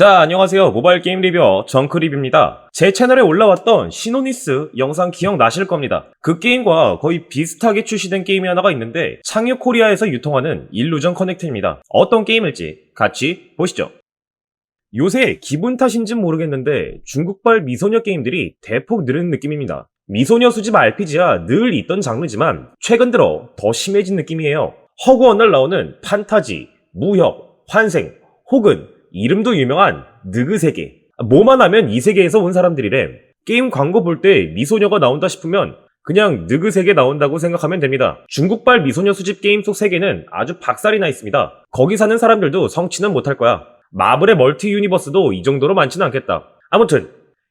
자, 안녕하세요. 모바일 게임 리뷰어 정크립입니다. 제 채널에 올라왔던 시노니스 영상 기억나실 겁니다. 그 게임과 거의 비슷하게 출시된 게임이 하나가 있는데 창유 코리아에서 유통하는 일루전 커넥트입니다. 어떤 게임일지 같이 보시죠. 요새 기분 탓인진 모르겠는데 중국발 미소녀 게임들이 대폭 늘은 느낌입니다. 미소녀 수집 RPG야 늘 있던 장르지만 최근 들어 더 심해진 느낌이에요. 허구 어느 날 나오는 판타지, 무협, 환생, 혹은 이름도 유명한 느그 세계. 뭐만 하면 이 세계에서 온 사람들이래. 게임 광고 볼 때 미소녀가 나온다 싶으면 그냥 느그 세계 나온다고 생각하면 됩니다. 중국발 미소녀 수집 게임 속 세계는 아주 박살이 나 있습니다. 거기 사는 사람들도 성취는 못할 거야. 마블의 멀티 유니버스도 이 정도로 많지는 않겠다. 아무튼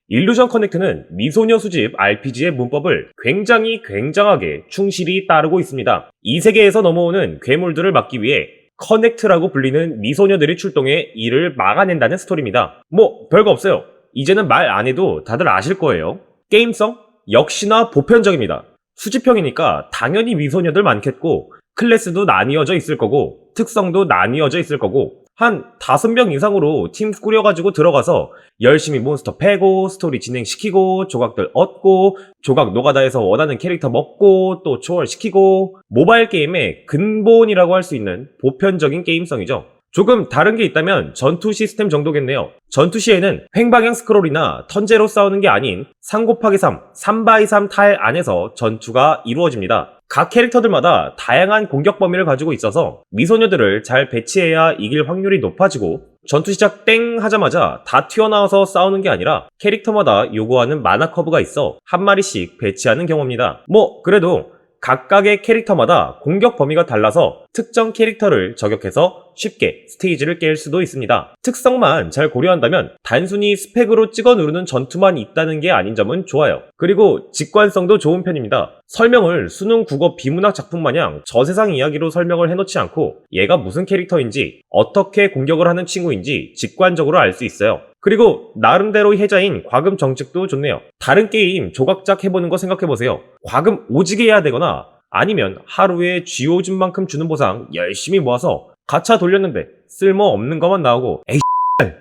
일루전 커넥트는 미소녀 수집 RPG의 문법을 굉장히 굉장하게 충실히 따르고 있습니다. 이 세계에서 넘어오는 괴물들을 막기 위해 커넥트라고 불리는 미소녀들이 출동해 이를 막아낸다는 스토리입니다. 뭐 별거 없어요. 이제는 말 안 해도 다들 아실 거예요. 게임성 역시나 보편적입니다. 수집형이니까 당연히 미소녀들 많겠고 클래스도 나뉘어져 있을 거고 특성도 나뉘어져 있을 거고 한 다섯 명 이상으로 팀 꾸려가지고 들어가서 열심히 몬스터 패고 스토리 진행시키고 조각들 얻고 조각 노가다에서 원하는 캐릭터 먹고 또 초월시키고 모바일 게임의 근본이라고 할 수 있는 보편적인 게임성이죠. 조금 다른 게 있다면 전투 시스템 정도겠네요. 전투 시에는 횡방향 스크롤이나 턴제로 싸우는 게 아닌 3 곱하기 3, 3x3 타일 안에서 전투가 이루어집니다. 각 캐릭터들마다 다양한 공격 범위를 가지고 있어서 미소녀들을 잘 배치해야 이길 확률이 높아지고 전투 시작 땡 하자마자 다 튀어나와서 싸우는 게 아니라 캐릭터마다 요구하는 마나 커브가 있어 한 마리씩 배치하는 경우입니다. 뭐 그래도 각각의 캐릭터마다 공격 범위가 달라서 특정 캐릭터를 저격해서 쉽게 스테이지를 깰 수도 있습니다. 특성만 잘 고려한다면 단순히 스펙으로 찍어 누르는 전투만 있다는 게 아닌 점은 좋아요. 그리고 직관성도 좋은 편입니다. 설명을 수능 국어 비문학 작품 마냥 저 세상 이야기로 설명을 해놓지 않고 얘가 무슨 캐릭터인지 어떻게 공격을 하는 친구인지 직관적으로 알 수 있어요. 그리고 나름대로 혜자인 과금 정책도 좋네요. 다른 게임 조각작 해보는 거 생각해보세요. 과금 오지게 해야 되거나 아니면 하루에 쥐오줌만큼 주는 보상 열심히 모아서 가차 돌렸는데 쓸모없는 것만 나오고 에이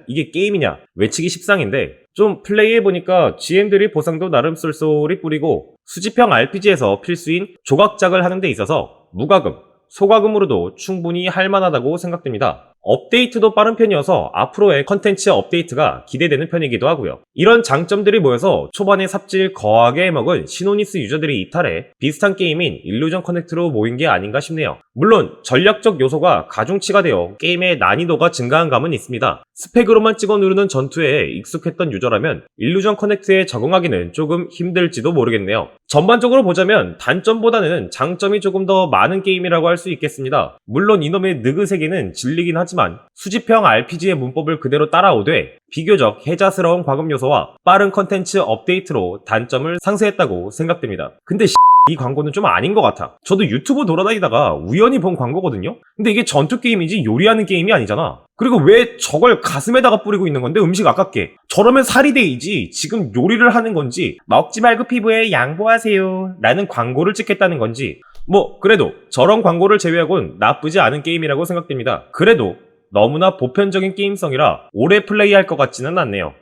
이게 게임이냐 외치기 십상인데 좀 플레이해보니까 GM들이 보상도 나름 쏠쏠이 뿌리고 수집형 RPG에서 필수인 조각작을 하는 데 있어서 무과금, 소과금으로도 충분히 할만하다고 생각됩니다. 업데이트도 빠른 편이어서 앞으로의 컨텐츠 업데이트가 기대되는 편이기도 하고요. 이런 장점들이 모여서 초반에 삽질 거하게 해먹은 시노니스 유저들이 이탈해 비슷한 게임인 일루전 커넥트로 모인 게 아닌가 싶네요. 물론 전략적 요소가 가중치가 되어 게임의 난이도가 증가한 감은 있습니다. 스펙으로만 찍어 누르는 전투에 익숙했던 유저라면 일루전 커넥트에 적응하기는 조금 힘들지도 모르겠네요. 전반적으로 보자면 단점보다는 장점이 조금 더 많은 게임이라고 할 수 있겠습니다. 물론 이놈의 느그 세계는 질리긴 하지만 수집형 RPG의 문법을 그대로 따라오되 비교적 혜자스러운 과금 요소와 빠른 컨텐츠 업데이트로 단점을 상쇄했다고 생각됩니다. 근데 이 광고는 좀 아닌 것 같아. 저도 유튜브 돌아다니다가 우연히 본 광고거든요? 근데 이게 전투 게임이지 요리하는 게임이 아니잖아. 그리고 왜 저걸 가슴에다가 뿌리고 있는 건데 음식 아깝게. 저러면 살이 데이지 지금 요리를 하는 건지 먹지 말고 피부에 양보하세요 라는 광고를 찍겠다는 건지 뭐 그래도 저런 광고를 제외하곤 나쁘지 않은 게임이라고 생각됩니다. 그래도 너무나 보편적인 게임성이라 오래 플레이할 것 같지는 않네요.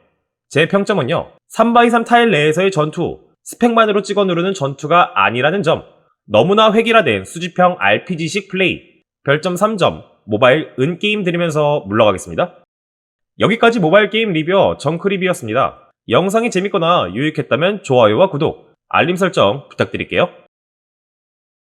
제 평점은요. 3x3 타일 내에서의 전투, 스펙만으로 찍어 누르는 전투가 아니라는 점, 너무나 획일화된 수집형 RPG식 플레이, 별점 3점, 모바일 은게임 드리면서 물러가겠습니다. 여기까지 모바일 게임 리뷰어 정크리비였습니다. 영상이 재밌거나 유익했다면 좋아요와 구독, 알림 설정 부탁드릴게요.